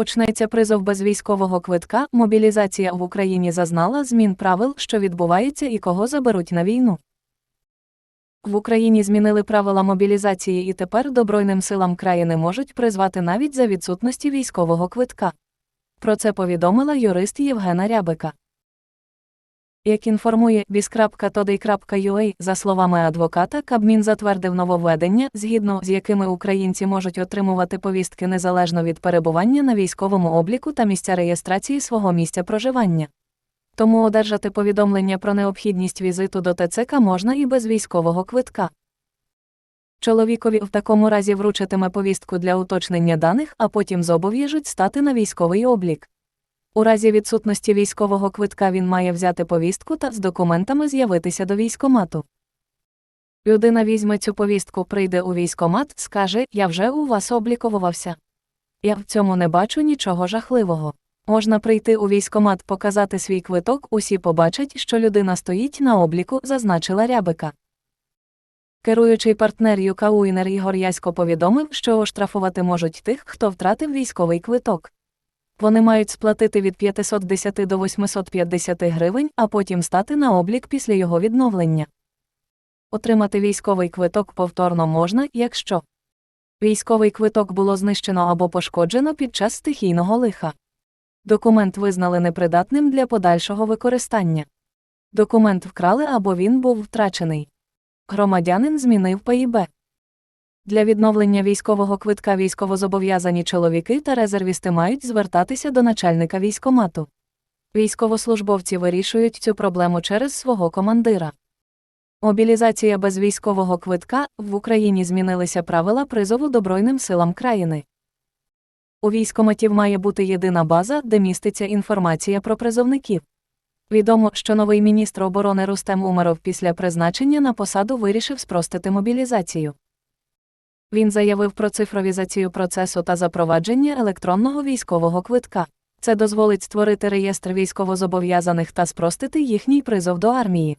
Почнеться призов без військового квитка. Мобілізація в Україні зазнала змін правил, що відбувається і кого заберуть на війну. В Україні змінили правила мобілізації і тепер Добройним силам країни можуть призвати навіть за відсутності військового квитка. Про це повідомила юрист Євгена Рябика. Як інформує biz.today.ua, за словами адвоката, Кабмін затвердив нововведення, згідно з якими українці можуть отримувати повістки незалежно від перебування на військовому обліку та місця реєстрації свого місця проживання. Тому одержати повідомлення про необхідність візиту до ТЦК можна і без військового квитка. Чоловікові в такому разі вручатиме повістку для уточнення даних, а потім зобов'яжуть стати на військовий облік. У разі відсутності військового квитка він має взяти повістку та з документами з'явитися до військомату. Людина візьме цю повістку, прийде у військомат, скаже: Я вже у вас обліковувався. Я в цьому не бачу нічого жахливого. Можна прийти у військомат, показати свій квиток, усі побачать, що людина стоїть на обліку, зазначила Рябика. Керуючий партнер ЮКА Уінер Ігор Ясько повідомив, що оштрафувати можуть тих, хто втратив військовий квиток. Вони мають сплатити від 510 до 850 гривень, а потім стати на облік після його відновлення. Отримати військовий квиток повторно можна, якщо військовий квиток було знищено або пошкоджено під час стихійного лиха. Документ визнали непридатним для подальшого використання. Документ вкрали або він був втрачений. Громадянин змінив ПІБ. Для відновлення військового квитка військовозобов'язані чоловіки та резервісти мають звертатися до начальника військомату. Військовослужбовці вирішують цю проблему через свого командира. Мобілізація без військового квитка в Україні змінилися правила призову Добройним силам країни. У військоматів має бути єдина база, де міститься інформація про призовників. Відомо, що новий міністр оборони Рустем Умаров після призначення на посаду вирішив спростити мобілізацію. Він заявив про цифровізацію процесу та запровадження електронного військового квитка. Це дозволить створити реєстр військовозобов'язаних та спростити їхній призов до армії.